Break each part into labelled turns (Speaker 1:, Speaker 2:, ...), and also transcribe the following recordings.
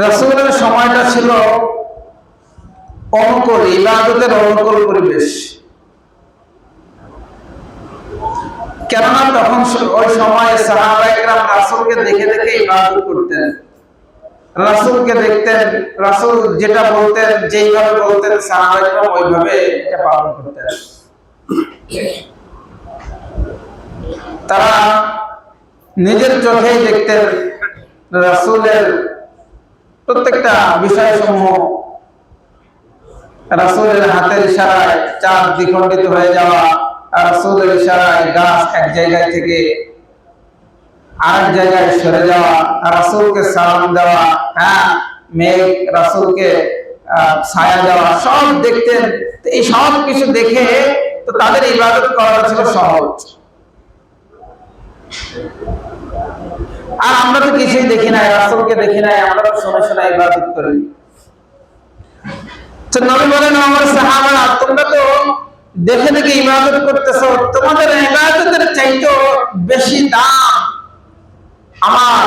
Speaker 1: রাসূলের সময়টা ছিল অনুকূল ইবাদতের অনুকূল পরিবেশ। কেননা তখন ওই সময় সাহাবাইকরাম রাসূলকে দেখে দেখে ইবাদত করতেন। রাসূলকে দেখতেন, রাসূল যেটা বলতেন, যেইভাবে বলতেন সাহাবাইকরাম ওইভাবে এটা পালন করতেন। তারা নিজের চোখেই দেখতেন রাসূলের প্রত্যেকটা বিষয় সমূহ রাসূলের হাতের ইশারায় চাঁদ দ্বিখণ্ডিত হয়ে যাওয়া রাসূলের ইশারায় গাছ এক জায়গায় থেকে আরেক জায়গায় সরে যাওয়া রাসূলকে সালাম দেওয়া হ্যাঁ মেঘ, রাসূলকে ছায়া দেওয়া, সব দেখতেন। এই সব কিছু দেখে তো তাদের ইবাদত করা ছিল সহজ। আর আমরা তো কিছুই দেখি নাই, রাসূলকে দেখি নাই, আমরা তো শুনে শুনে ইবাদত করি। তো নবী বলেন, আমার সাহাবারা তোমরা তো দেখে দেখে ইবাদত করতেছো, তোমাদের ইবাদতের চাইতেও বেশি দাম। আমার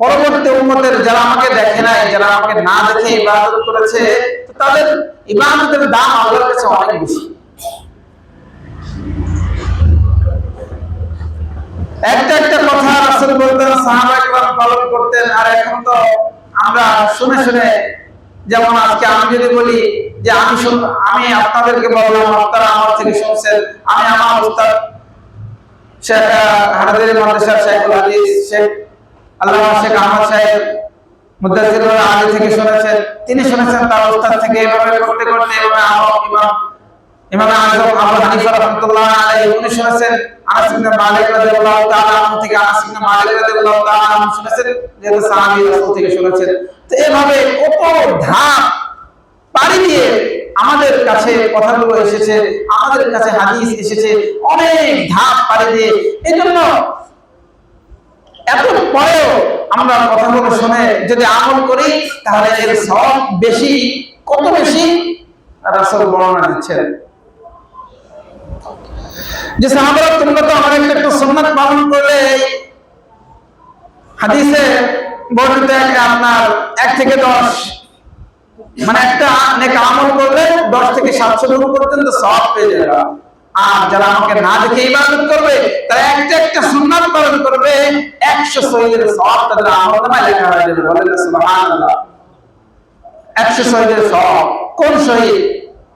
Speaker 1: পরবর্তী উম্মতের যারা আমাকে দেখে নাই, যারা আমাকে না দেখে ইবাদত করেছে তাদের ইবাদতের দাম আল্লাহর কাছে অনেক বেশি। একটা একটা কথা রাসূল বলতেন কেরাম পালন করতেন, আর এখন তো আমরা শুনে শুনে যেমন আজকে আমি যদি বলি যে আমি আমি আপনাদেরকে বললাম, আপনারা আমার থেকে শুনছেন। আমি আমার উস্তাদ শেখ হানাদের মাদ্রাসার শেখুল হাদিস, শেখ আল্লামা শেখ আহমদ সাহেব মুদাজ্জিরুল আলী থেকে শুনেছেন। তিনি শুনেছেন তার উস্তাদ থেকে, এভাবে করতে করতে এভাবে আমার ইমাম ইমাম আবু হানিফা রাহমাতুল্লাহ আলাইহি উনি শুনেছেন, আনাস ইবনে মালিক রাদিয়াল্লাহু তাআলা আনহু থেকে আনাস ইবনে মালিক রাদিয়াল্লাহু তাআলা আনহু শুনেছেন, যেহেতু সাহাবী রাসূল থেকে শুনেছেন। তো এভাবে ধাপ পাড়ি দিয়ে আমাদের কাছে কথাগুলো এসেছে, আমাদের কাছে হাদিস এসেছে, অনেক ধাপ পাড়ি দিয়ে। এই জন্য এত পরেও আমরা কথাগুলো শুনে যদি আমল করি, তাহলে এর সব বেশি, কত বেশি? রাসূল বর্ণনা দিচ্ছেন। যে সাহাবারা তোমরা তো আমার একটা সুন্নাত পালন করলে, হাদিসে বর্ণিত আপনার এক থেকে দশ মানে একটা নেক আমল করলে দশ থেকে সাতশো গুণ করতেন তো সব পেয়ে যাবে। আর যারা আমাকে না দেখে ইবাদত করবে, তারা একটা একটা সুন্নাত পালন করবে, একশো শহীদের সব তাদের আমল নামায় লেখা হয়ে যাবে। বলেন সুবহানাল্লাহ। একশো শহীদের সব কোন শহীদ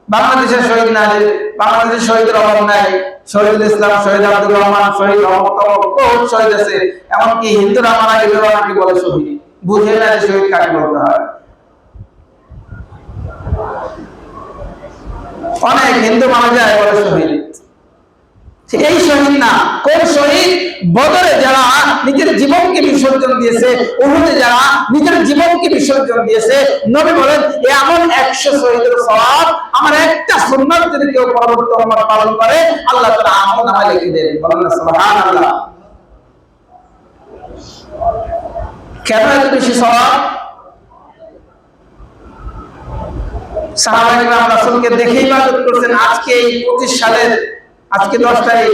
Speaker 1: বাংলাদেশের শহীদ নাই বাংলাদেশের শহীদের অভাব নাই শহীদ ইসলাম, শহীদ আব্দুর রহমান, শহীদ বহুত শহীদ আছে। এমনকি হিন্দুরা মারা গেলেও নাকি বলে শহীদ। বুঝে না যে শহীদ কাকে বলতে হয়। অনেক হিন্দু মারা যায় বলে শহীদ। এই শহীদ না। কোন শহীদ বদরে যারা নিজের জীবনকে বিসর্জন দিয়েছে, উহুদে যারা নিজের জীবনকে বিসর্জন দিয়েছে, নবী বলেন এমন একশো শহীদের সওয়াব, আমার একটা সুন্নাত যদি কেউ পরবর্তী উম্মত পালন করে, আল্লাহ তাআলা আমল নামায় লিখে দেন বলেন কেন এত বেশি সওয়াব? সাহাবায়ে কেরাম রাসূলকে দেখে ইবাদত করছেন। আজকে এই 25 সালের আজকে 10 তারিখ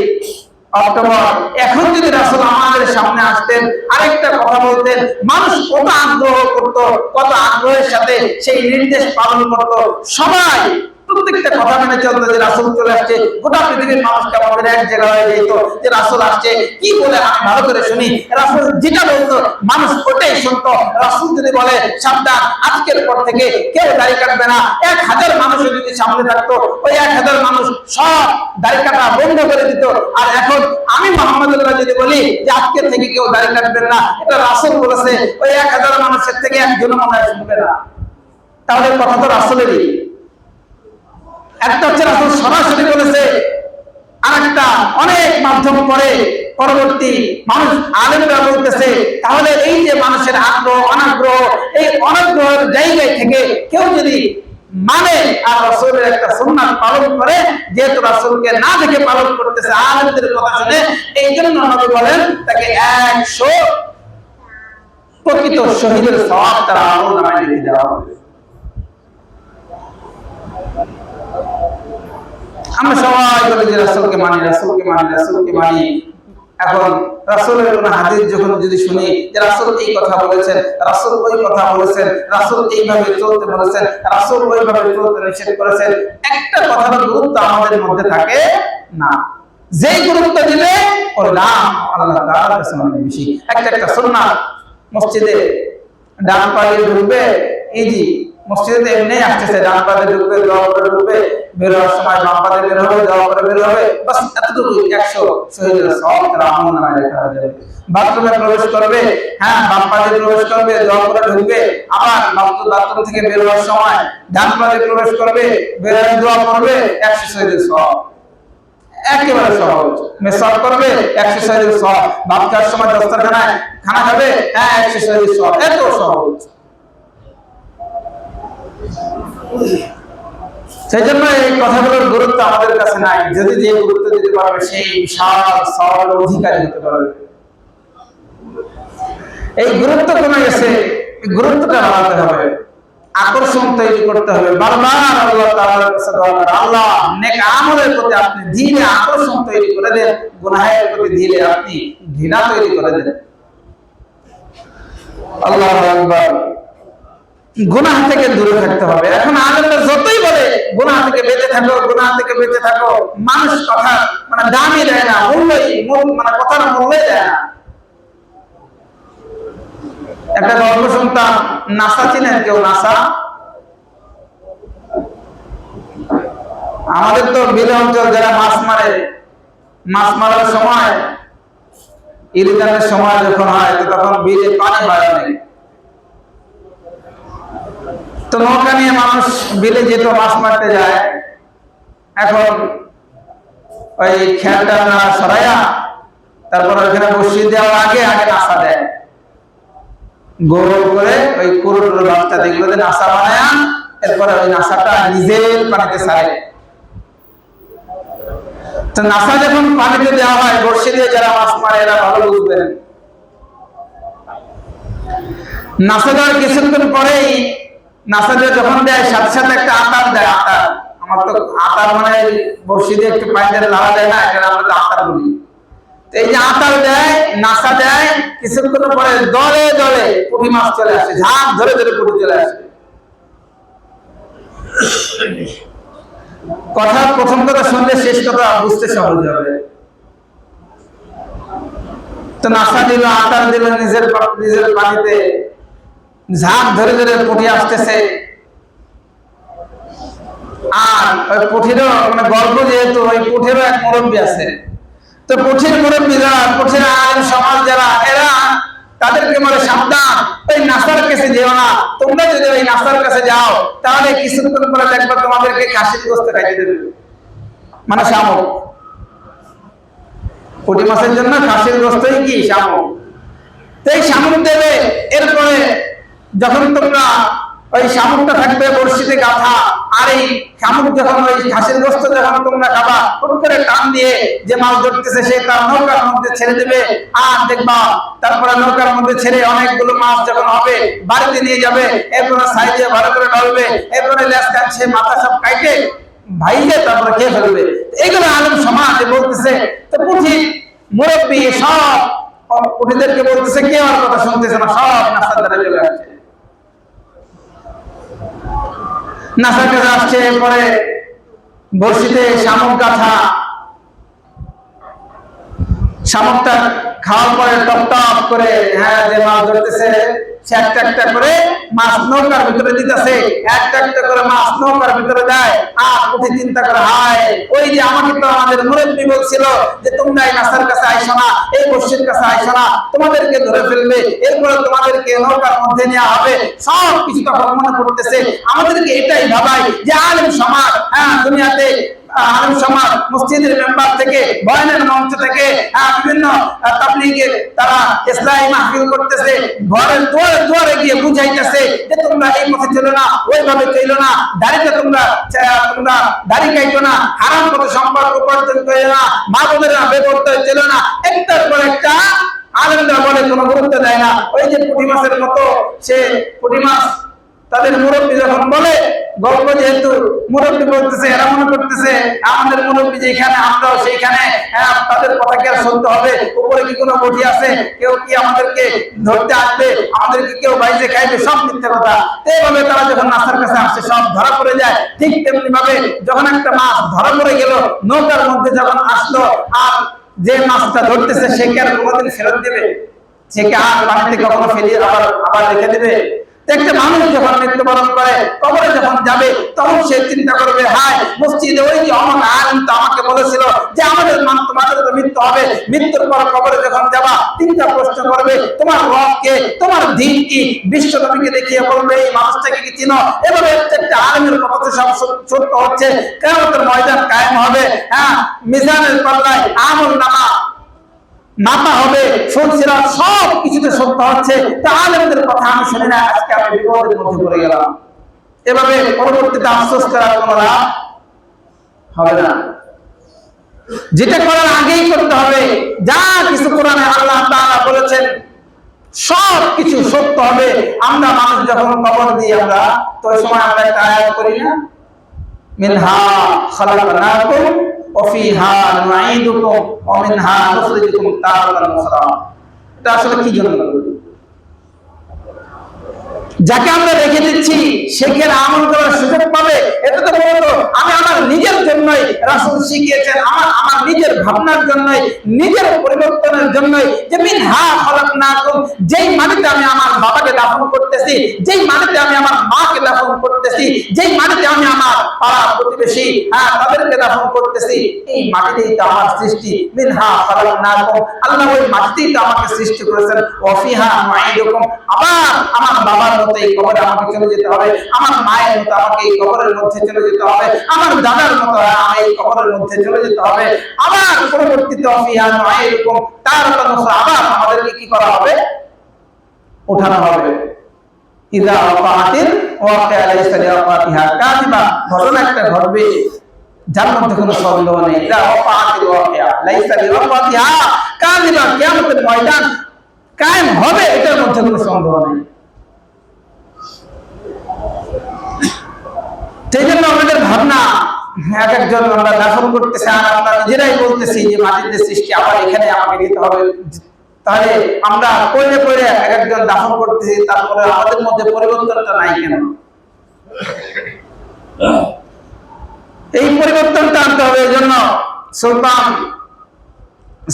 Speaker 1: অক্টোবর। এখন যদি রাসূল আমাদের সামনে আসতেন, আরেকটা কথা বলতেন, মানুষ কত আগ্রহ করত, কত আগ্রহের সাথে সেই নির্দেশ পালন করত। সবাই প্রত্যেকটা কথা মেনে চলতো যে রাসূল চলে আসছে। গোটা পৃথিবীর মানুষকে আমাদের এক জায়গা হয়ে যেত যে রাসূল আসছে? কি বলে আমি ভালো করে শুনি? রাসূল যেটা বলতো, মানুষ ওটাই শুনতো। রাসূল যদি বলে, সাবধান, আজকের পর থেকে কেউ দাড়ি কাটবে না। এক হাজার মানুষ যদি সামনে থাকতো, ওই এক হাজার মানুষ সব দাড়ি কাটা বন্ধ করে দিত। আর এখন আমি মোহাম্মদুল্লাহ যদি বলি যে আজকের থেকে কেউ দাড়ি কাটবেন না, এটা রাসূল বলেছে, ওই এক হাজার মানুষের থেকে একজন মনে হয় শুনবে না। তাহলে কথা তো রাসূলেরই। একটা হচ্ছে রাসূল সরাসরি বলেছে আর একটা অনেক মাধ্যম পরে পরবর্তী মানুষ আলেমরা বলতেছে, তাহলে এই যে মানুষের আগ্রহ, অনাগ্রহ, এই অনাগ্রহের জায়গায় থেকে কেউ যদি মানে আর রাসূলের একটা সুন্নাত পালন করে, যেহেতু রাসূলকে না দেখে পালন করতেছে আলেমদের কথা শুনে এই জন্য নবী বলেন, তাকে একশো প্রকৃত শহীদের সওয়াব তারা আমল নামায় লিখে দেওয়া হবে। আমরা সবাই বলি যে রাসূলকে মানি রাসূলকে মানি রাসূলকে মানি। এখন রাসূলের কোন হাদিস যখন যদি শুনি যে রাসূল এই কথা বলেছেন, রাসূল ওই কথা বলেছেন, রাসূল এইভাবে চলতে বলেছেন, রাসূল ওইভাবে চলতে নিষেধ করেছেন, একটা কথার গুরুত্ব আমাদের মধ্যে থাকে না। যেই গুরুত্ব দিলে ওর নাম আল্লাহ তাআলার কাছে অনেক বেশি। একটা একটা সুন্নাত মসজিদে ডান পায়ে ঢুকবে ইজি মসজিদে এমনি আসতেছে, ডান পায়ে ঢুকবে, দোয়া করে ঢুকবে, বের হওয়ার সময় বাম পায়ে বের হবে, দোয়া করে বের হবে। বাস এতটুকু, একশো আমল লেখা বাথরুমে প্রবেশ করবে হ্যাঁ বাম পায়ে প্রবেশ করবে, দোয়া করে ঢুকবে, আবার বাথরুম থেকে বের হওয়ার সময় ডান পায়ে প্রবেশ করবে, বের দোয়া করবে, একশো শহীদের সব একেবারে সহজ। মেসাল করবে, একশো সব খাওয়ার সময় খানা খাবে হ্যাঁ একশো শহীদের সব এত সহজ। সেই জন্য এই কথাগুলোর গুরুত্ব আমাদের কাছে নাই। যদি যে গুরুত্ব দিতে পারবে, সেই বিশাল সরল অধিকারী হতে পারবে। এই গুরুত্ব কমে গেছে গুরুত্বটা বাড়াতে হবে। আকর্ষণ তৈরি করতে হবে। বারবার আল্লাহ তাআলার কাছে দোয়া করে, আল্লাহ, নেক আমলের প্রতি আপনি ধীরে আকর্ষণ তৈরি করে দেন। গুনাহের প্রতি ধীরে আপনি ঘৃণা তৈরি করে দেন। আল্লাহু আকবার। গুনাহ থেকে দূরে থাকতে হবে। এখন আলেমরা যতই বলে, গুনাহ থেকে বেঁচে থাকো, গুনাহ থেকে বেঁচে থাকো, মানুষ কথা মানে দামই দেয় না, মূল্যই, মূল- মানে কথার মূল্যই দেয় না। একটা গল্প শুনতাম, নাসা চিনেন কেউ, নাসা? আমাদের তো বিলে অঞ্চল যারা মাছ মারে, মাছ মারার সময় ইলিদানের সময় যখন হয় তখন বিলে পানি হয় অনেক। তো নৌকা নিয়ে মানুষ বিলে যেত মাছ মারতে যায়। এখন ওই খেয়ালটা না সরাইয়া তারপর ওইখানে বসিয়ে দেওয়ার আগে আগে নাসা দেয় করে ওই বাচ্চা নাসা বানায়া এরপরে ওই নাসাটা নিজের পানিতে ছাড়ে তো নাসা যখন পানিতে দেওয়া হয়, বর্ষি দিয়ে যারা মাছ মারে, এরা ভালো বুঝবেন। নাসা দেওয়ার কিছুক্ষণ পরেই নাসা যখন দেয়, সাথে সাথে একটা আতার দেয় আতার আমার তো আতার মানে বর্ষি দিয়ে একটু দেয় না আমরা আতার বলি। এই যে আতার দেয়, নাসা দেয়, কিছুক্ষণ পরে দলে দলে পুঁটি মাছ চলে আসে ধরে ধরে পুঁটি চলে আসে। কথা, প্রথম কথা শুনলে শেষ কথা বুঝতে সহজ হবে। তো নাসা দিল আতার দিল নিজের নিজের পানিতে। ঝাঁক ধরে ধরে পুঁটি আসতেছে। আর ওই পুঁঠিরও মানে গল্প যেহেতু, ওই পুঁঠিরও এক মুরব্বী আছে। তো পুঁঠির মুরব্বী যারা পুঁঠির আইন সমাজ যারা, এরা তাদেরকে বলে, সাবধান, ওই নাসার কাছে যেও না। তোমরা যদি ওই নাসার কাছে যাও, তাহলে কিছুক্ষণ পরে দেখবে তোমাদেরকে কাশির গোস্ত খাইতে দেবে। মানে শামুক। পুঁটি মাছের জন্য খাসির গোস্তই কি শামুক? তো এই শামুক দেবে। এরপরে যখন তোমরা ওই শামুকটা থাকবে বর্ষিতে গাথা, আর এই শামুক যখন ওই খাসির গোস্ত যখন তোমরা খাবা, হুট করে টান দিয়ে যে মাছ ধরতেছে সে তার নৌকার মধ্যে ছেড়ে দেবে। আর দেখবা, তারপরে নৌকার মধ্যে ছেড়ে অনেকগুলো মাছ যখন হবে, বাড়িতে নিয়ে যাবে, এরপরে সাইজে ভালো করে ঢলবে এরপরে লেজ কাটছে, মাথা সব কাইটে, ভাইলে তারপরে খেয়ে ফেলবে। এগুলো আলম সমাজ বলতেছে। তো পুঁথি মুরব্বী সব, পুঁথিদেরকে বলতেছে, কেউ আর কথা শুনতেছে না, সব নাস্তার দ্বারা চলে আসছে। নাসার কাছে আসছে এরপরে বর্ষিতে শামুক গাথা শামুকটা খাওয়ার পরে টপ টপ করে হ্যাঁ যে মাছ ধরতেছে তোমাদেরকে ধরে ফেলবে, এরপরে তোমাদেরকে নৌকার মধ্যে নেওয়া হবে। সব কিছু তখন মনে করতেছে আমাদেরকে এটাই ভাবাই যে আলিম সমাজ হ্যাঁ দুনিয়াতে আলম সমাজ মসজিদের মেম্বার থেকে, বয়ানের মঞ্চ থেকে বিভিন্ন তারা মাহফিল করতেছে, ঘরের গিয়ে বুঝাইতেছে যে তোমরা এই পথে চলো না, ওইভাবে চলো না তোমরা তোমরা দাড়ি কাইতো না, হারাম পথে সম্পর্ক উপার্জন করে না মা বোনেরা চলো না। একটার পর একটা আলেমরা বলে, কোনো গুরুত্ব দেয় না। ওই যে পুঁটি মাছের মতো সে পুঁটি মাছ তাদের মুরব্বী যখন বলে গল্প যেহেতু মুরব্বী বলতেছে এরা মনে করতেছে আমাদের মুরব্বী যেখানে আমরাও সেইখানে হ্যাঁ, তাদের কথা কি আর সত্য হবে? উপরে কি কোনো বটি আছে? কেউ কি আমাদেরকে ধরতে আসবে? আমাদেরকে কেউ বাইরে খাইবে? সব মিথ্যে কথা। এইভাবে তারা যখন নাস্তার কাছে আসছে সব ধরা পড়ে যায়। ঠিক তেমনি ভাবে যখন একটা মাছ ধরা পড়ে গেল নৌকার মধ্যে যখন আসলো আর যে মাছটা ধরতেছে সে কি আর কোনোদিন ফেরত দেবে? সে কি আর পানিতে কখনো ফেলিয়ে আবার আবার রেখে দেবে? একটা মানুষ যখন মৃত্যুবরণ করে, কবরে যখন যাবে, তখন সে চিন্তা করবে, হায়, মসজিদে ওই যে অমন আলিম তো আমাকে বলেছিল যে আমাদের মান তোমাদের তো মৃত্যু হবে। মৃত্যুর পর কবরে যখন যাবা, তিনটা প্রশ্ন করবে, তোমার রব কে? তোমার দিন কি? বিশ্ব নবীকে দেখিয়ে বলবে, এই মানুষটাকে কি চিনো? এভাবে প্রত্যেকটা আলিমের কথা সব সত্য- হচ্ছে। কেমন ময়দান কায়েম হবে। হ্যাঁ মিজানের পাল্লায় আমল নামা মাপা হবে সরছিলাম সব কিছুতে সত্য হচ্ছে, তা আলেমদের কথা আমি শুনি না, আজকে আমি বিপদের মধ্যে পড়ে গেলাম। এভাবে পরবর্তীতে আফসোস কোনো লাভ হবে না। যেটা করার আগেই করতে হবে, যা কিছু কোরআনে আল্লাহ তাআলা বলেছেন, সব কিছু সত্য হবে। আমরা মানুষ যখন কবর দিই, আমরা তো সময় আমরা একটা আয়াত করি না? মিনহা খালাকনাকুম যাকে আমরা রেখে দিচ্ছি শেখের আমল করার সুযোগ পাবে? এটা তো মূলত আমি আমার নিজের জন্যই রাসুল শিখিয়েছেন, আমার আমার নিজের ভাবনার জন্যই, নিজের পরিবর্তনের জন্যই যে মিনহা যেই মাটিতে আমি আমার বাবাকে দাফন করতেছি, যেই মাটিতে আমি আমার মাকে দাফন করতেছি, যেই মাটিতে আমি আমার পাড়া প্রতিবেশী হ্যাঁ তাদেরকে দাফন করতেছি, এই মাটিতেই তো আমার সৃষ্টি। আল্লাহ ওই মাটিতেই তো আমাকে সৃষ্টি করেছেন। ওয়াফিহা নুঈদুকুম আবার আমার বাবার মতো এই কবরে আমাকে চলে যেতে হবে। আমার মায়ের মতো আমাকে এই কবরের মধ্যে চলে যেতে হবে। আমার দাদার মতো আমি এই কবরের মধ্যে চলে যেতে হবে। আবার পরবর্তীতে ওয়াফিহা তারাতান উখরা আবার আমাদেরকে কি করা হবে? ওঠানো হবে। ইদা ঘটনা একটা যার মধ্যে কোনো সন্দেহ নেই। ইদা ওয়াকিয়া লাইসা কিয়ামতের ময়দান হবে, এটার মধ্যে কোনো সন্দেহ নেই। আমাদের ভাবনা, এক একজন আমরা দাফন করতেছি, আর আমরা নিজেরাই বলতেছি যে মাটিতে সৃষ্টি, আবার এখানে আমাকে দিতে হবে। তাহলে আমরা কইলে এক একজন দাফন করতেছি, তারপরে আমাদের মধ্যে পরিবর্তনটা নাই কেন? এই পরিবর্তনটা আনতে হবে এই জন্য সুলতান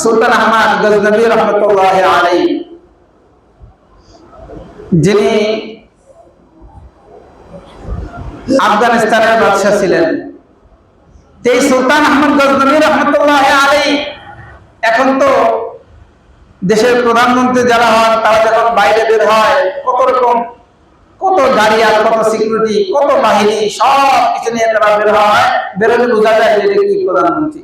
Speaker 1: সুলতান আহমদ গজনবী রহমতুল্লাহ আলাই যিনি আফগানিস্তানের বাদশাহ ছিলেন। এই সুলতান আহমদ গজনবী রহমতুল্লাহ আলী এখন তো দেশের প্রধানমন্ত্রী যারা হন, তারা যখন বাইরে বের হয়, কত রকম, কত গাড়ি আর কত সিকিউরিটি কত বাহিনী, সব কিছু নিয়ে তারা বের হয় বেরোলে বোঝা যায় যে কি প্রধানমন্ত্রী।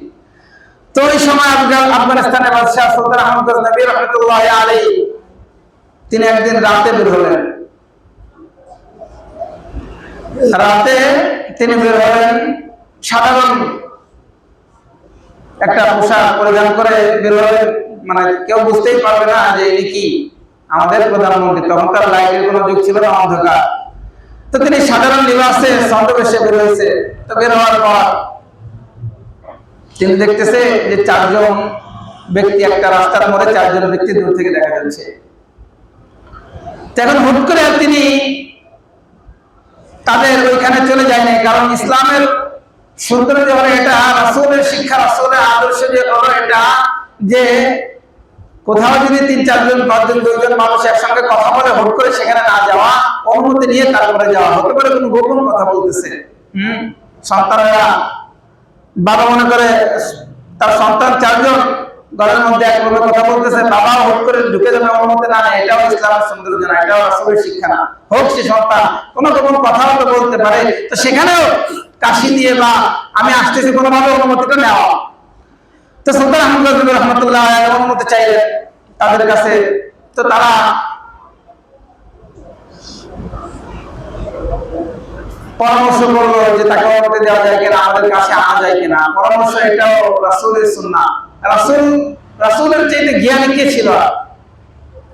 Speaker 1: তো ওই সময় আফগান, আফগানিস্তানের বাদশাহ সুলতান আহমদ গজনবী রহমতুল্লাহ আলী তিনি একদিন রাতে বের হলেন। রাতে তিনি বের হলেন সাধারণ একটা পোশাক পরিধান করে বের হলেন। মানে কেউ বুঝতেই পারবে না যে ইনি কি? আমাদের প্রধানমন্ত্রী, তখনকার লাইটের কোনো যুগ ছিল না অন্ধকার। তো তিনি সাধারণ নিবাসে ছন্দবেশে বের হয়েছে। তো বের হওয়ার পর তিনি দেখতেছে যে চারজন ব্যক্তি একটা রাস্তার মোড়ে চারজন ব্যক্তি দূর থেকে দেখা যাচ্ছে। তো এখন হুট করে তিনি তাদের ওইখানে চলে যায়নি কারণ ইসলামের সৌন্দর্য হলো এটা রাসূলের শিক্ষা, রাসূলের আদর্শ যে এটা যে কোথাও যদি তিন চারজন, পাঁচজন দুইজন মানুষ একসঙ্গে কথা বলে, হুট করে সেখানে না যাওয়া, অনুমতি নিয়ে তারপরে যাওয়া, হতে পারে কোনো গোপন কথা বলতেছে। হম? সন্তানরা বাবা মনে করে তার সন্তান চারজন ঘরের মধ্যে কথা বলতেছে, বাবা হুট করে ঢুকে যাবে অনুমতি না এটাও ইসলামের সৌন্দর্য না এটাও রাসূলের শিক্ষা না। হোক, সে সন্তান কোন রকম কথাও তো বলতে পারে, তো সেখানেও কাশি দিয়ে বা আমি আসতেছি, কোনোভাবে অনুমতিটা নেওয়া। তো সুলতান আহমদ রহমতুল্লাহ অনুমতি চাইলেন তাদের কাছে, তো তারা পরামর্শ করল যে তাকে অনুমতি দেওয়া যায় কিনা, আমাদের কাছে আনা যায় কিনা। পরামর্শ এটাও রাসুলের শুননা রাসুল, রাসুলের চাইতে জ্ঞানী কে ছিল?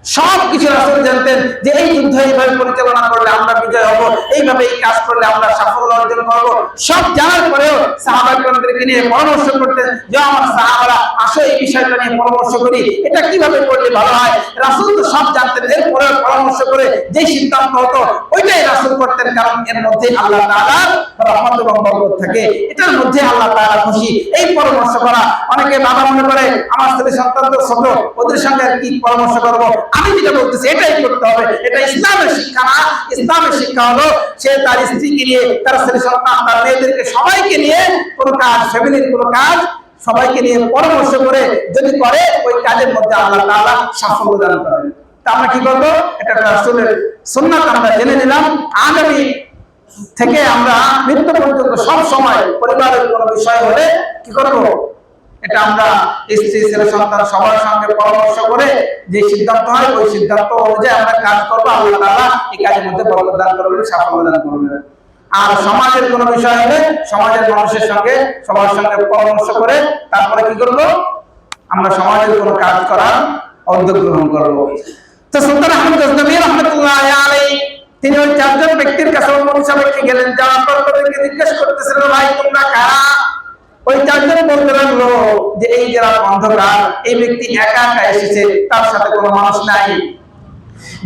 Speaker 1: সব কিছু রাসূল জানতেন যে এই যুদ্ধ এইভাবে পরিচালনা করলে আমরা বিজয় হব এইভাবে এই কাজ করলে আমরা সাফল্য অর্জন করব। সব জানার পরেও সাহাবাগণদেরকে নিয়ে পরামর্শ করতেন যে, আমার সাহাবারা আসো এই বিষয়টা নিয়ে পরামর্শ করি। এটা কীভাবে করলে ভালো হয়? রাসূল তো সব জানতেন এরপরে পরামর্শ করে যে সিদ্ধান্ত হতো, ওইটাই রাসূল করতেন। কারণ এর মধ্যে আল্লাহ তাআলার রহমত এবং বরকত থাকে। এটার মধ্যে আল্লাহ তাআলা খুশি। এই পরামর্শ করা, অনেকে বাবা মনে করে, আমার ছেলে সন্তান তো ছোট, ওদের সঙ্গে কি পরামর্শ করব? আমি যেটা বলতেছি, এটাই করতে হবে। এটা ইসলামের শিক্ষা না। ইসলামের শিক্ষা হলো সে তার স্ত্রীকে নিয়ে, তার ছেলে সন্তান, তার মেয়েদেরকে সবাইকে নিয়ে কোনো কাজ ফ্যামিলির কোনো কাজ সবাইকে নিয়ে পরামর্শ করে যদি করে, ওই কাজের মধ্যে আল্লাহ তাআলা সাফল্য দান করেন। তা আমরা কি করব? এটা রাসূলের সুন্নাত আমরা জেনে নিলাম। আগামী থেকে আমরা মৃত্যু পর্যন্ত সব সময় পরিবারের কোনো বিষয় হলে কি করব? এটা আমরা স্ত্রী ছেলে সন্তান সবার সঙ্গে পরামর্শ করে যে সিদ্ধান্ত হয়, ওই সিদ্ধান্ত অনুযায়ী আমরা কাজ করব, আল্লাহ তাআলা এই কাজের মধ্যে দান করবেন, সাফল্য দান করবেন। আর সমাজের কোনো বিষয় হলে সমাজের মানুষের সঙ্গে সবার সঙ্গে পরামর্শ করে তারপরে কি করব? আমরা সমাজের কোনো কাজ করার উদ্যোগ গ্রহণ করব। তো সুলতান আহমদ গজনবী রহমতুল্লাহ আলাইহি, তিনি ওই চারজন ব্যক্তির কাছে সাহেবকে গেলেন। যাওয়ার পর জিজ্ঞেস করতেছিলেন ভাই, তোমরা কারা? ওই চারজন বলতে লাগল যে এই গ্রাম অন্ধকার এই ব্যক্তি একা একা এসেছে, তার সাথে কোনো মানুষ নাই।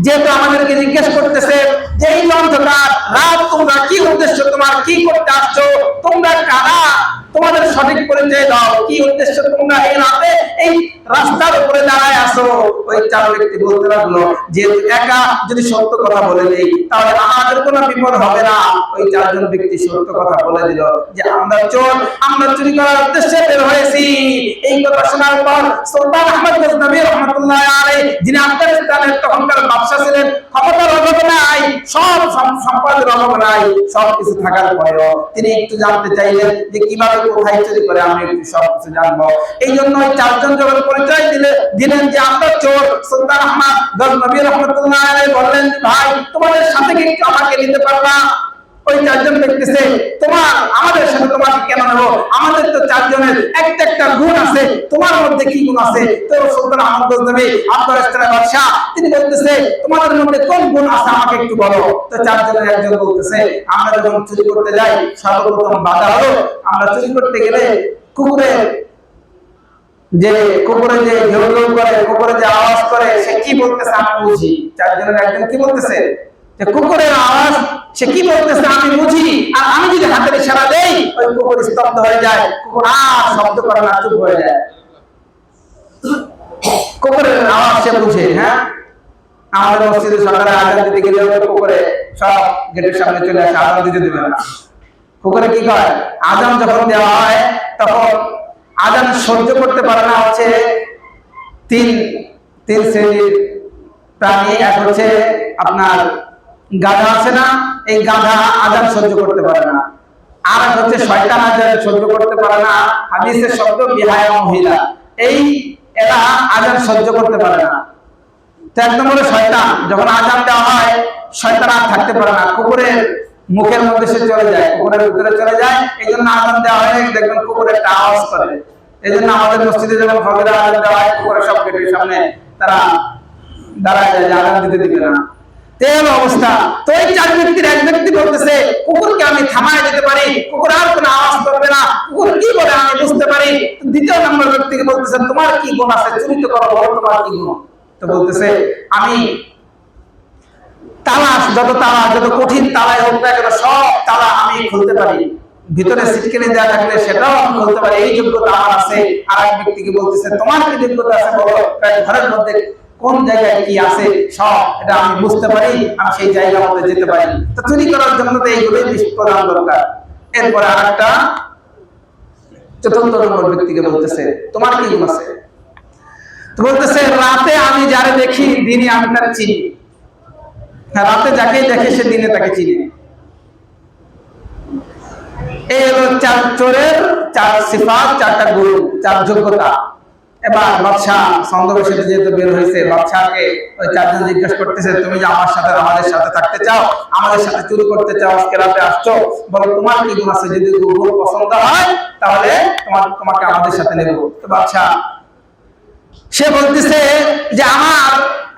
Speaker 1: যেহেতু আমাদেরকে জিজ্ঞেস করতেছে যে এই অন্ধকার রাত তোমরা কি উদ্দেশ্য তোমার কি করতে আসছো? তোমরা কারা? তোমাদের সঠিক পরিচয় দাও। কি উদ্দেশ্য তোমরা এই রাতে এই রাস্তার উপরে দাঁড়ায় আসো ওই চার ব্যক্তি বলতে লাগল যেহেতু একা যদি সত্য কথা বলে দেই, তাহলে আমাদের কোনো বিপদ হবে না। ওই চারজন ব্যক্তি সত্য কথা বলে দিল যে, আমরা চোর, আমরা চুরি করার উদ্দেশ্যে বের হয়েছি। এই কথা শোনার পর সুলতান আহমদ গজনবী রহমতুল্লাহ আলাইহি, যিনি আফগানিস্তানের তখনকার বাদশা ছিলেন, ক্ষমতার অভাব নাই, সব সম্পদের অভাব নাই সব কিছু থাকার পরেও তিনি একটু জানতে চাইলেন যে, কীভাবে কোথায় চুরি করে আমি একটু সব কিছু জানব। এই জন্য ওই চারজন যখন পরিচয় দিলে দিলেন যে আমরা চোর, সুলতান আহমদ গজনবী রহমতুল্লাহ বললেন ভাই, তোমাদের সাথে কি আমাকে নিতে পারবা? নেব? তিনি বলতেছে, তোমাদের মধ্যে কোন গুণ আছে আমাকে একটু বলো? তো চারজনের একজন বলতেছে, আমরা যখন চুরি করতে যাই, সর্বপ্রথম বাধা হলো, আমরা চুরি করতে গেলে কুকুরের যে কুকুরে যে ঘেউ করে, কুকুরে যে আওয়াজ করে, সে কি বলতেছে আমি বুঝি? চারজনের একজন কি বলতেছে? যে কুকুরের আওয়াজ, সে কি বলতেছে আমি বুঝি? আর আমি যদি হাতের ইশারা দেই, ওই কুকুর স্তব্ধ হয়ে যায়, কুকুর আর শব্দ করে না, চুপ হয়ে যায়। কুকুরের আওয়াজ সে বুঝে হ্যাঁ? আমাদের মসজিদে সকালে আজান দিতে গেলে কুকুরে সব গেটের সামনে চলে আসে, আজান দিতে দেবে না। কুকুরে কি করে আজান যখন দেওয়া হয়, তখন আজান সহ্য করতে পারে না হচ্ছে তিন তিন শ্রেণির প্রাণী, এক হচ্ছে আপনার গাধা আছে না, এই গাধা আজান সহ্য করতে পারে না। আর হচ্ছে শয়তান আজান সহ্য করতে পারে না, হাদিসের শব্দ বিহায়া মহিলা। এই এরা আজান সহ্য করতে পারে না। তো এক নম্বরে শয়তান, যখন আজান দেওয়া হয়, শয়তান আর থাকতে পারে না। কুকুরের মুখের মধ্যে সে চলে যায়, কুকুরের ভিতরে চলে যায় এই জন্য আজান দেওয়া হয়, দেখবেন কুকুরের একটা আওয়াজ করে। এই জন্য আমাদের মসজিদে যখন ফজরের আজান দেওয়া হয়, কুকুরের সব গেটের সামনে তারা দাঁড়ায় যায় যে দিতে দিবে না। অবস্থা। তো এই চার ব্যক্তির, এক ব্যক্তি বলতেছে, কুকুরকে আমি থামায় দিতে পারি, কুকুর আর কোনো আওয়াজ করবে না, কুকুর কি বলে আমি বুঝতে পারি? দ্বিতীয় নম্বর ব্যক্তিকে বলতেছে তোমার কি গুণ আছে? চুরি তো করো তোমার কি গুণ? তো বলতেছে, আমি তালা যত তালা যত কঠিন হোক না কেন, সব তালা আমি খুলতে পারি। ভিতরে দেওয়া থাকলে সেটাও আমি পারি। এই যোগ্যতা আমার আছে। আর এক ব্যক্তিকে বলতেছে, তোমার কি যোগ্যতা আছে বলো? ঘরের মধ্যে কোন জায়গায় কি আছে? সব, এটা আমি বুঝতে পারি। আমি সেই জায়গার মধ্যে যেতে পারি। তো করার জন্য তো এইগুলোই প্রধান দরকার। এরপরে আর একটা চতুর্থ নম্বর ব্যক্তিকে বলতেছে, তোমার কি গুণ আছে? বলতেছে, রাতে আমি যারে দেখি, দিনে আমি তার চিনি। রাতে যাকেই দেখে সে দিনে তাকে চিনে। এই হলো চার চোরের চার সিফাত, চারটা গুরু, চার যোগ্যতা। এবার বাদশাহ ছন্দবেশে যেহেতু বের হয়েছে, বাদশাহকে ওই চারজন জিজ্ঞেস করতেছে, তুমি যে আমার সাথে, আমাদের সাথে থাকতে চাও, আমাদের সাথে চুরি করতে চাও, আজকে রাতে আসছো, বলো তোমার কি গুণ আছে? যদি গুণ পছন্দ হয়, তাহলে তোমার, তোমাকে আমাদের সাথে নেব। তো বাদশাহ, সে বলতেছে যে, আমার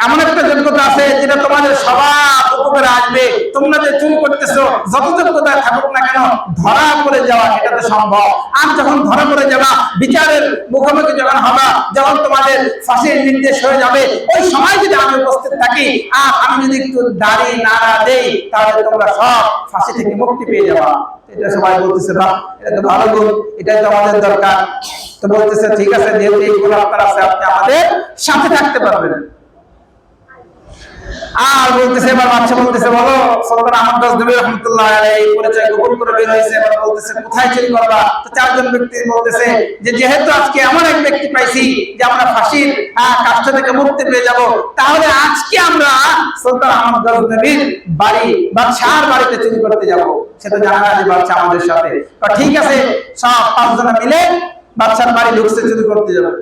Speaker 1: এমন একটা যোগ্যতা আছে যেটা তোমাদের সবার উপকারে আসবে। তোমরা যে চুরি করতেছো, যত যোগ্যতায় থাকুক না কেন, ধরা পড়ে যাওয়া এটা তো সম্ভব। আর যখন ধরা পড়ে যাবা, বিচারের মুখোমুখি যখন হবা, যখন তোমাদের ফাঁসির নির্দেশ হয়ে যাবে, ওই সময় যদি আমি উপস্থিত থাকি, আর আমি যদি একটু দাড়ি নাড়া দেই, তাহলে তোমরা সব ফাঁসি থেকে মুক্তি পেয়ে যাবা। এটা সবাই বলতেছে বা এটা তো ভালো গুণ, এটাই তো আমাদের দরকার। তো বলতেছে, ঠিক আছে, যেহেতু এই গুণ আপনার আছে, আপনি আমাদের সাথে থাকতে পারবেন। আর বলতেছে, এবার বাচ্চা বলতেছে, বলো সরকার আমার দেবে রহমতুল্লাহ এই পরিচয় গোপন করে বের হয়েছে, এবার বলতেছে, কোথায় চুরি করবা? তো চারজন ব্যক্তি বলতেছে যে, যেহেতু আজকে এমন এক ব্যক্তি পাইছি যে আমরা ফাঁসির থেকে মুক্তি পেয়ে যাব, তাহলে আজকে আমরা গজ নবীর বাড়ি বাড়িতে চুরি করতে যাব। সেটা জানা যে বাচ্চা আমাদের সাথে। ঠিক আছে, সব পাঁচজনা মিলে বাচ্চার বাড়ি ঢুকছে, চুরি করতে যাবে।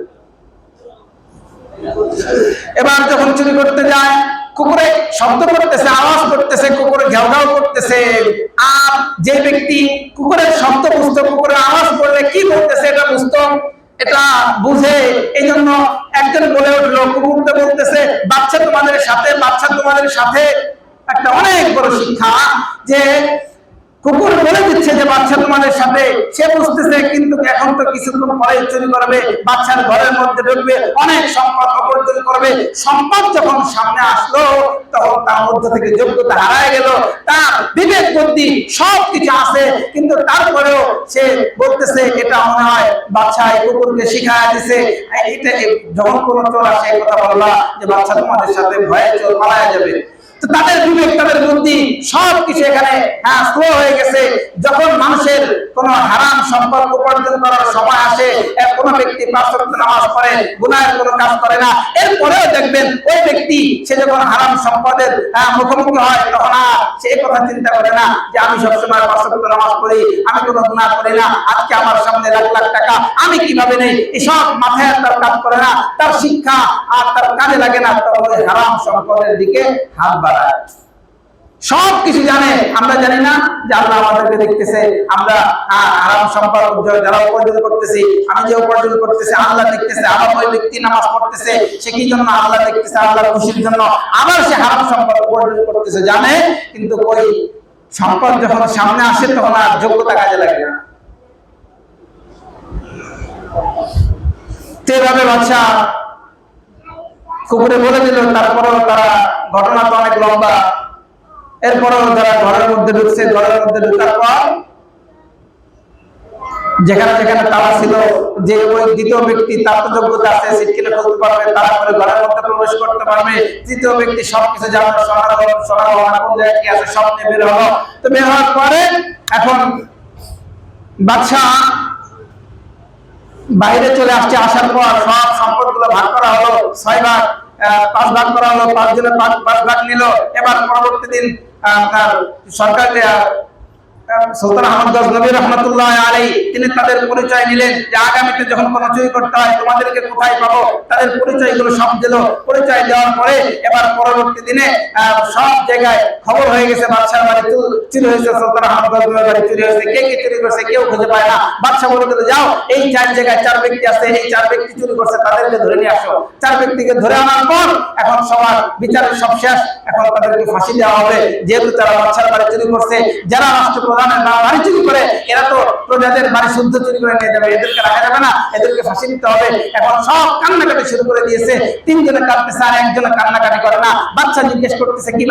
Speaker 1: এবার যখন চুরি করতে যায় কুকুরে শব্দ করতেছে, আওয়াজ করতেছে, কুকুরে ঘেউ ঘেউ করতেছে। আর যে ব্যক্তি কুকুরের শব্দ বুঝতো, কুকুরের আওয়াজ করলে কি বলতেছে এটা বুঝতো, এটা বুঝে এই জন্য একজন বলে উঠল কুকুরটা বলতেছে, বাচ্চা তোমাদের সাথে, বাচ্চা তোমাদের সাথে। একটা অনেক বড় শিক্ষা যে কুকুর বলে দিচ্ছে যে বাচ্চা তোমাদের সাথে, সে বুঝতেছে কিন্তু এখন তো কিছুক্ষণ পরে চুরি করবে, বাচ্চার ঘরের মধ্যে ঢুকবে, অনেক সম্পদ অপর্জন করবে। সম্পদ যখন সামনে আসলো, তখন তার মধ্যে থেকে যোগ্যতা হারায় গেল, তার বিবেক বুদ্ধি সব কিছু আছে, কিন্তু তারপরেও সে বলতেছে, এটা মনে হয় বাচ্চা এই কুকুরকে শিখায় দিছে। এটা যখন কোনো চোর আসে কথা বললা যে বাচ্চা তোমাদের সাথে ভয়ে চোর পালায় যাবে। তাদের বিবেক তাদের বুদ্ধি সব কিছু এখানে হ্যাঁ স্লো হয়ে গেছে। যখন মানুষের কোন হারাম সম্পর্ক উপার্জন করার সময় আসে কোন ব্যক্তি নামাজ পড়ে গুনাহের কোনো কাজ করে না এরপরেও দেখবেন ওই ব্যক্তি সে যখন হারাম সম্পদের হ্যাঁ, মুখোমুখি হয় তখন আর সে কথা চিন্তা করে না যে আমি সবসময় পাঁচ নামাজ পড়ি আমি কোনো গুনাহ করি না আজকে আমার সামনে লাখ লাখ টাকা আমি কীভাবে নেই? এসব মাথায় তার কাজ করে না। তার শিক্ষা আর তার কাজে লাগে না তখন হারাম সম্পদের দিকে হাত সব কিছু জানে। আমরা জানি না যে আল্লাহ আমাদেরকে দেখতেছে। আমরা আরাম সম্পর্ক যারা উপার্জন করতেছি আমি যে উপার্জন করতেছি, আল্লাহ দেখতেছে আবার ওই ব্যক্তি নামাজ পড়তেছে, সে কি জন্য আল্লাহ দেখতেছে, আল্লাহ খুশির জন্য? আবার সে হারাম সম্পর্ক উপার্জন করতেছে, জানে, কিন্তু ওই সম্পদ যখন সামনে আসে, তখন আর যোগ্যতা কাজে লাগে না। তো এভাবে বাচ্চা কুকুরে বলে দিল, তারপরেও তারা ঘটনা তো অনেক লম্বা। এরপরেও তারা ঘরের মধ্যে ঢুকছে, ঘরের মধ্যে ঢুকার পর যেখানে যেখানে তারা ছিল, যে ওই দ্বিতীয় ব্যক্তি তার তো যোগ্যতা আছে সিটকিনে খুলতে পারবে, তারপরে ঘরের মধ্যে প্রবেশ করতে পারবে। তৃতীয় ব্যক্তি সবকিছু জানার সোনার সোনার কোন জায়গায় কি আছে, সব নিয়ে বের হলো। তো বের হওয়ার পরে এখন বাদশাহ বাইরে চলে আসছে, আসার পর সব সম্পদগুলো ভাগ করা হলো ছয় ভাগ পাঁচ ভাগ করা হলো পাঁচ জনের পাঁচ ভাগ নিল। এবার পরবর্তী দিন আপনার সরকার সুলতান আহমদ রহমতুল্লাহ আলাই তিনি তাদের পরিচয় নিলেন যে আগামীতে যখন কোনো চুরি করতে হয়, তোমাদেরকে কোথায় পাবো? তাদের পরিচয়গুলো সব দিল। পরিচয় দেওয়ার পরে এবার পরবর্তী দিনে সব জায়গায় খবর হয়ে গেছে, বাদশার বাড়ি চুরি হয়েছে, সুলতান আহমদ বাড়ি চুরি হয়েছে। কে কে চুরি করছে, কেউ খুঁজে পায় না। বাদশা বলে যাও, এই চার জায়গায় চার ব্যক্তি আছে, এই চার ব্যক্তি চুরি করছে, তাদেরকে ধরে নিয়ে আসো। চার ব্যক্তিকে ধরে আনার পর এখন সবার বিচারের সব শেষ। এখন তাদেরকে ফাঁসি দেওয়া হবে। যেহেতু তারা বাচ্চার বাড়ি চুরি করছে, যারা রাষ্ট্রপ্রধানের বাড়ি করে, এরা তো প্রজাদের বাড়ি শুদ্ধ চুরি করে নিয়ে যাবে, এদেরকে রাখা যাবে না, এদেরকে ফাঁসি দিতে হবে। এখন সব কান্নাকাটি শুরু করে দিয়েছে। তিনজনে কাঁদতেছে, আর একজনে কান্নাকাটি করে না। বাচ্চা জিজ্ঞেস করতেছে, কি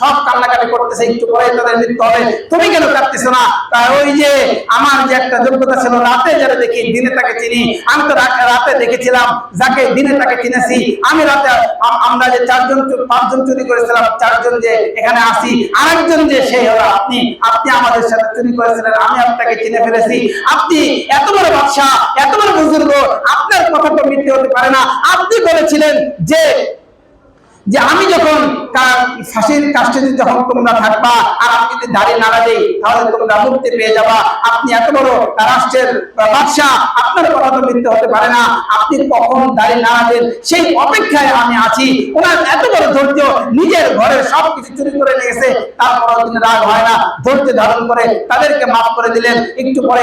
Speaker 1: সব কান্নাকাটি করতেছে, একটু পরে তাদের মৃত্যু হবে। তুমি কেন কাঁদতেছো না? তা ওই যে আমার যে একটা যোগ্যতা ছিল, রাতে যারা দেখি, দিনে তাকে চিনি। আমি তো রাতে দেখেছিলাম, যাকে দিনে তাকে চিনেছি। আমি রাতে আমরা যে চারজন পাঁচজন চুরি করেছিলাম, চারজন যে এখানে আসি আরেকজন যে সেই হলো আপনি। আপনি আমাদের আমি আপনাকে ফেলেছি। আপনি এত বড় এত বড় আপনার কথা তো মিথ্যে হতে পারে না। আপনি বলেছিলেন যে যে আমি যখন ফাঁসির কাস্টডি যখন তোমরা থাকবা, আর আমি যদি দাঁড়িয়ে নাড়া দেই তাহলে তোমরা মুক্তি পেয়ে যাবা। আপনি এত বড় রাষ্ট্রের বাদশাহ, আপনার কথা তো মিথ্যে হতে পারে না। আপনি কখন দাঁড়িয়ে নাড়া দেন সেই অপেক্ষায় আমি আছি। ওনার এত বড় ধৈর্য নিজের ঘরের সবকিছু চুরি করে নিয়ে গেছে তারপর তিনি রাগ হয় না। ধৈর্য ধারণ করে তাদেরকে মাফ করে দিলেন। একটু পরে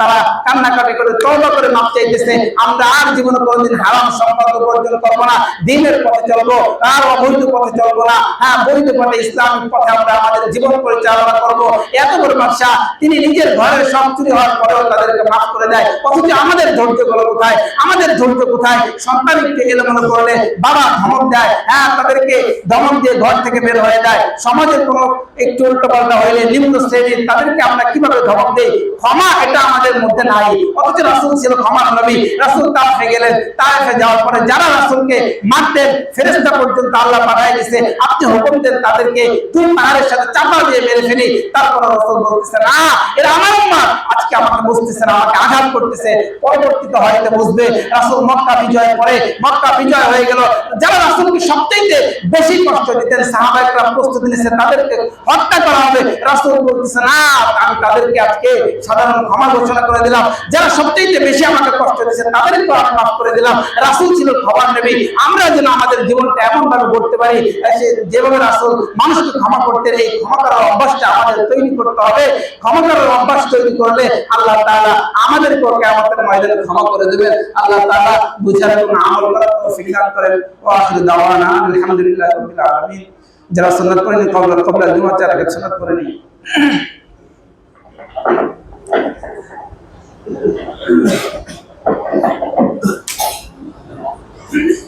Speaker 1: তারা কান্নাকাটি করে তৌবা করে মাফ চাইতেছে। আমরা আর জীবনে কোনোদিন হারাম সম্পদ উপার্জন করব না। দিনের পথে চলবো। আর অবৈধ পথে চলবো না। হ্যাঁ বৈধ পথে পথে আমরা আমাদের জীবন পরিচালনা করব। এত বড় বাদশা তিনি নিজের ঘরের সব চুরি হওয়ার পরেও তাদেরকে মাফ করে দেয়। অথচ আমাদের ধৈর্য কোথায়? আমাদের ধৈর্য কোথায়? সন্তানকে করলে? বাবা ধমক দেয়। হ্যাঁ তাদেরকে দিয়ে ঘর থেকে বের হয়ে যায়। সমাজের কোনো একটু হইলে নিম্ন শ্রেণির তাদেরকে আমরা কীভাবে ধমক দেই? ক্ষমা এটা আমাদের মধ্যে নাই। অথচ রাসুল ছিল ক্ষমার নবী। রাসুল তাফে গেলেন যাওয়ার পরে যারা রাসুলকে মারতেন ফেরেস্তা পর্যন্ত আল্লাহ পাঠাই দিছে। আপনি হুকুম দেন তাদেরকে পাহাড়ের সাথে চাপা দিয়ে মেরে ফেলি, তারপর রাসুল বলতেছে, না, এরা আমার আজকে আমাকে বুঝতেছে না, আমাকে আঘাত করতেছে। হয়তো বুঝবে, রাসুল মক্কা বিজয় পরে মক্কা বিজয় হয়ে গেল। যারা রাসুলকে বেশি কষ্ট দিতেন নিচ্ছে তাদেরকে হত্যা করা হবে। রাসুল বলতেছে, না, আমি তাদেরকে আজকে সাধারণ ক্ষমা ঘোষণা করে দিলাম। যারা সবচেয়ে বেশি আমাকে কষ্ট দিচ্ছে তাদেরকে আমি মাফ করে দিলাম। রাসুল ছিল ক্ষমার নেবী। আমরা যেন আমাদের জীবনটা এমন আমরা করতে পারি যেভাবে রাসুল মানুষকে ক্ষমা করতে এই ক্ষমা করার অভ্যাসটা আমাদের তৈরি করতে হবে। ক্ষমা করার অভ্যাস তৈরি করলে আল্লাহ তালা আমাদের পক্ষে আমাদের ময়দানে ক্ষমা করে দেবেন। আল্লাহ তালা বুঝার এবং আমল করার তৌফিক স্বীকার করেন। ও আখির দাওয়ানা আলহামদুলিল্লাহ রবিল আলমিন। যারা সন্ন্যত করেনি কবলা কবলা দু চার আগে সন্ন্যত করেনি Thank you.